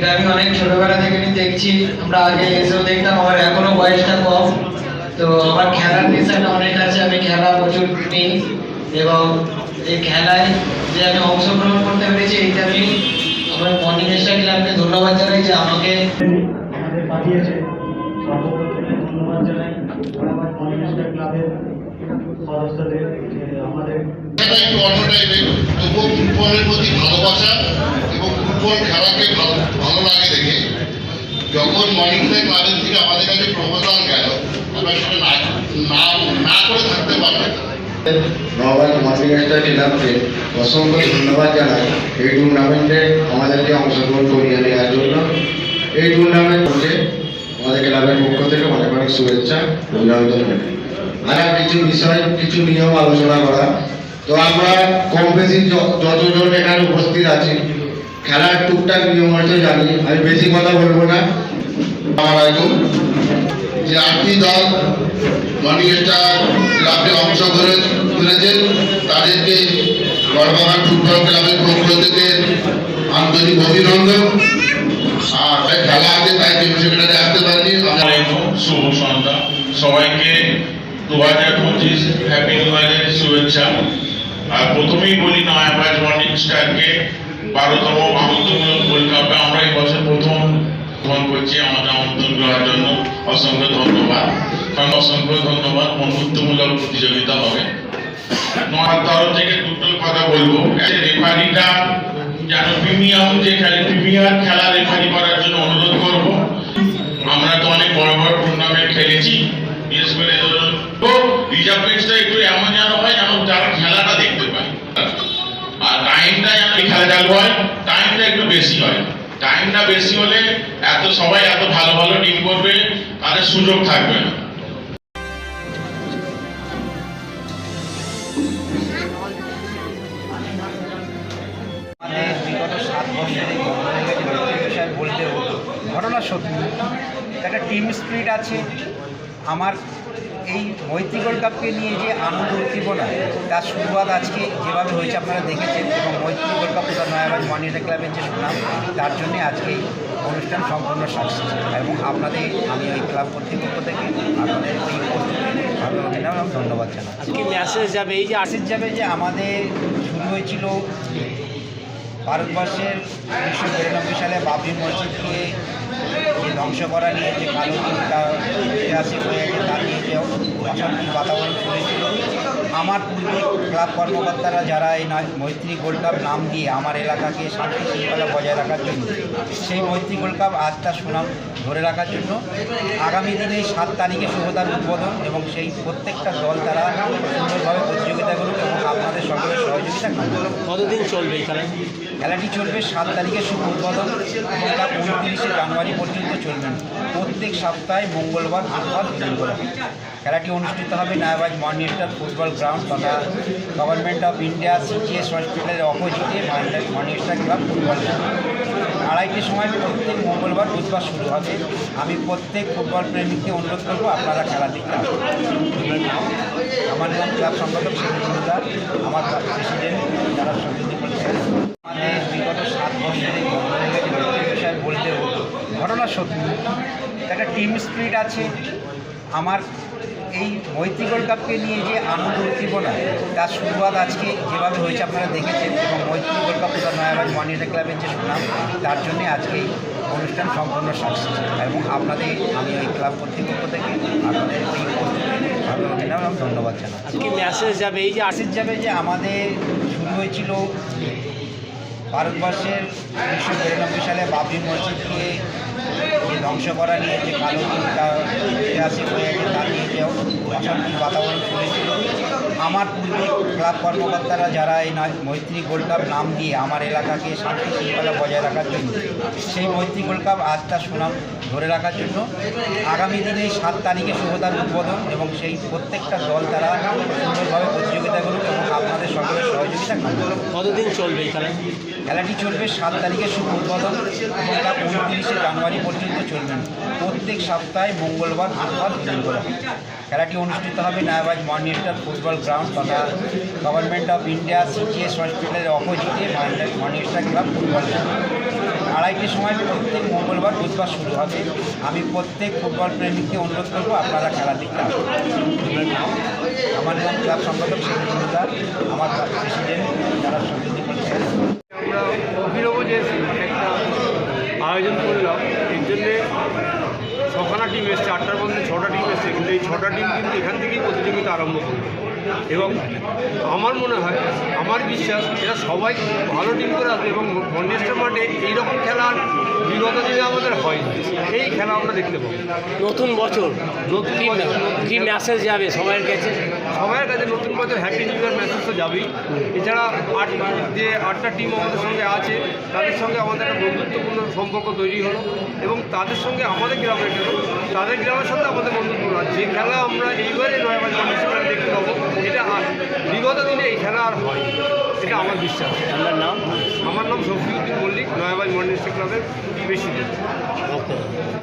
এটা আমি অনেক ছোটবেলা থেকে দেখছি আমরা আগে এসেও দেখতাম আমার এখনও বয়সটা কম। তো আমার খেলার নেশাটা অনেক আছে আমি খেলা প্রচুর নিই। এবং এই খেলায় যে আমি অংশগ্রহণ করতে পেরেছি এইটা আমি আমার মর্নিং স্টার ক্লাবকে ধন্যবাদ জানাই যে আমাকে আমাদের পাঠিয়েছে। সর্বপ্রথমে ধন্যবাদ জানাই। আমার কমিউনিস্ট ক্লাবের সদস্যদের যে আমাদের অন্য টাইপের তবুও ফুটবলের প্রতি ভালোবাসা এবং ফুটবল খেলাকে ভালো লাগে দেখে। যখন মর্নিং টাইম থেকে আমাদের কাছে প্রপোজাল গেল। আমরা সেটা না না করে থাকতে পারব নবাব ক্লাবকে অসংখ্য ধন্যবাদ জানাই। এই টুর্নামেন্টে আমাদেরকে অংশগ্রহণ করিয়ে নেওয়ার জন্য। এই টুর্নামেন্ট হচ্ছে আমাদের ক্লাবের পক্ষ থেকে অনেক অনেক শুভেচ্ছা, অভিনন্দন। আর কিছু বিষয়, কিছু নিয়ম আলোচনা করা। তো আমরা কম বেশি যতজন এখানে উপস্থিত আছি খেলার টুকটাক নিয়ম হয়তো জানি আমি বেশি কথা বলব না। যে আটটি দল মর্নিং স্টার ক্লাবে অংশ করে করেছেন তাদেরকে গড়বাগান ফুটবল ক্লাবের পক্ষ থেকে আন্তরিক অভিনন্দন। আর খেলা আছে, তাই টিম সেক্রেটারি আসতে শুভ সন্ধ্যা। সবাইকে দু হাজার পঁচিশ হ্যাপি নিউ ইয়ারের শুভেচ্ছা। আর প্রথমেই বলি নয়াবাজ মর্নিং স্টারকে বারোতম আমন্ত্রণমূলক কাপে আমরা এই বছর প্রথম গ্রহণ করছি আমাদের আমন্ত্রণ করার জন্য। অসংখ্য ধন্যবাদ। কারণ অসংখ্য ধন্যবাদ। বন্ধুত্বমূলক প্রতিযোগিতা হবে। নয়ার তরফ থেকে দুটো কথা বলব। রেফারিটা যেন প্রিমিয়াম যে খেলে, প্রিমিয়ার খেলা রেফারি করার জন্য অনুরোধ করব। আমরা তো অনেক বড় বড় টুর্নামেন্ট খেলেছি। বিশেষ করে রিজার্ভ একটু এমন যেন হয় যেন যারা খেলাটা দেখতে পায় আর টাইমটা যেন এই খেলা চালু হয় টাইমটা একটু বেশি হয়। টাইমটা বেশি হলে এত সবাই এত ভালো ভালো টিম করবে, তাদের সুযোগ থাকবে না। হতো। ঘটনা সত্যি। একটা টিম স্পিরিট আছে। আমার এই মৈত্রী গোল্ড কাপকে নিয়ে যে আনন্দ উদ্দীপনা, তার শুরুয়াত আজকে যেভাবে হয়েছে আপনারা দেখেছেন এবং মৈত্রী গোল্ড কাপ তথা নয়াবাজ মনিটা ক্লাবের যে সুনাম, তার জন্যে আজকে অনুষ্ঠান সম্পূর্ণ সাকসেস এবং আপনাদের, আমি ওই ক্লাব কর্তৃপক্ষ থেকে আপনাদের এই ধন্যবাদ জানাই কি মেসেজ যাবে, এই যে আশিস যাবে যে আমাদের শুরু হয়েছিল ভারতবর্ষের উনিশশো বিরানব্বই সালে বাবরি মসজিদকে ধ্বংস করা নিয়ে যে কালো দিনটা ঐতিহাসিক হয়ে গেছে তার নিয়ে যে অশান্তির বাতাবরণ চলেছিল। আমার পূর্বে ক্লাব কর্মকর্তারা যারা এই মৈত্রী গোল্ড কাপ নাম দিয়ে আমার এলাকাকে শান্তি শৃঙ্খলা বজায় রাখার জন্য, সেই মৈত্রী গোল্ড কাপ আজ তার সুনাম ধরে রাখার জন্য আগামী দিনে সাত তারিখে শুভতার উদ্বোধন এবং সেই প্রত্যেকটা দল তারা সুন্দরভাবে প্রতিযোগিতা করুক এবং আপনাদের সকলের সহযোগিতা কতদিন চলবে এই খেলা খেলাটি চলবে সাত তারিখে শুভ উদ্বোধন উনত্রিশে জানুয়ারি পর্যন্ত চলবে। প্রত্যেক সপ্তাহে মঙ্গলবার, বুধবার করে খেলাটি অনুষ্ঠিত হবে নায়াবাজ মর্নিস্টার ফুটবল গ্রাউন্ড তথা গভর্নমেন্ট অফ ইন্ডিয়া সিটিএস হসপিটালের অপোজিটে মর্নিস্টার ক্লাব ফুটবল আড়াইটির সময় প্রত্যেক মঙ্গলবার, বুধবার শুরু হবে। আমি প্রত্যেক ফুটবল প্রেমিককে অনুরোধ করব, আপনারা খেলা আসুন। আমার নাম ক্লাব সম্পাদক শেখ আমার প্রেসিডেন্ট যারা সমিতি পরিচালক আমাদের বিগত সাত বছরে বিষয়ে বলতে হতো ঘটনা একটা টিম স্পিরিট আছে। আমার এই মৈত্রী গোল্ড কাপকে নিয়ে যে আনন্দ উদ্দীপনা তার শুরুয়াত আজকে যেভাবে হয়েছে আপনারা দেখেছেন, এবং মৈত্রী গোল্ড কাপ তথা নয়াবাজ মনিটা ক্লাবের যে সুনাম, তার জন্যে আজকে এই অনুষ্ঠান সম্পূর্ণ সাকসেস। এবং আপনাদের, আমি ওই ক্লাব কর্তৃপক্ষ থেকে আপনাদের এই অভিনন্দন ধন্যবাদ জানাই। কি মেসেজ যাবে, এই যে আশিস যাবে যে আমাদের শুরু হয়েছিল ভারতবর্ষের উনিশশো বিরানব্বই সালে বাবরি মসজিদকে ধ্বংস করা নিয়ে যে কালো দিনটা ঐতিহাসিক হয়ে গেছে তার নিয়ে যে অশান্তির বাতাবরণ চলেছিল। আমার পূর্বে ক্লাব কর্মকর্তারা যারা এই মৈত্রী গোল্ড কাপ নাম দিয়ে আমার এলাকাকে শান্তি শৃঙ্খলা বজায় রাখার জন্য, সেই মৈত্রী গোল্ড কাপ আজ তার সুনাম ধরে রাখার জন্য আগামী দিনে সাত তারিখে শুভতার উদ্বোধন এবং সেই প্রত্যেকটা দল তারা সুন্দরভাবে প্রতিযোগিতা করুক এবং আপনাদের সকলের সহযোগিতা কতদিন চলবে এই খেলা খেলাটি চলবে সাত তারিখে শুভ উদ্বোধন এবং উনত্রিশে জানুয়ারি পর্যন্ত চলবে। প্রত্যেক সপ্তাহে মঙ্গলবার, বুধবার দিন করে খেলাটি অনুষ্ঠিত হবে নায়াবাজ মর্নিস্টার ফুটবল গ্রাউন্ড তথা গভর্নমেন্ট অফ ইন্ডিয়া সিটিএস হসপিটালের অপোজিটে মর্নিস্টার ক্লাব ফুটবল আড়াইটির সময় প্রত্যেক মঙ্গলবার, বুধবার শুরু হবে। আমি প্রত্যেক ফুটবল প্রেমীকে অনুরোধ করব, আপনারা খেলা দেখতে আমার নাম ক্লাব সম্পাদক শেখ আমার প্রেসিডেন্ট, যারা করছেন একটা আয়োজন করলাম। এর জন্যে ছখানা টিম এসছে, আটটার মধ্যে ছটা টিম এসছে, কিন্তু এই ছটা টিম কিন্তু এখান থেকেই প্রতিযোগিতা আরম্ভ করবে এবং আমার মনে হয় আমার বিশ্বাস এরা সবাই ভালো টিম করে আসবে এবং মন্ডেস্টার মাঠে এইরকম খেলার বিগত দিনে আমাদের হয় এই খেলা আমরা দেখতে পাবো। নতুন বছর নতুন কি মেসেজ যাবে সবার কাছে? সবার কাছে নতুন বছর হ্যাপি নিউ ইয়ার মেসেজ তো যাবেই। এছাড়া আট যে আটটা টিম আমাদের সঙ্গে আছে তাদের সঙ্গে আমাদের একটা বন্ধুত্বপূর্ণ সম্পর্ক তৈরি হলো এবং তাদের সঙ্গে আমাদের গ্রামের গেল তাদের গ্রামের সাথে আমাদের বন্ধুত্বপূর্ণ। আর যে খেলা আমরা এইবারে নয় এটা আর বিগত দিনে এই খেলা আর হয়। এটা আমার বিশ্বাস। আপনার নাম? আমার নাম শফিউদ্দিন মল্লিক নয়াবাজ মন্ডল ক্লাবের ওকে।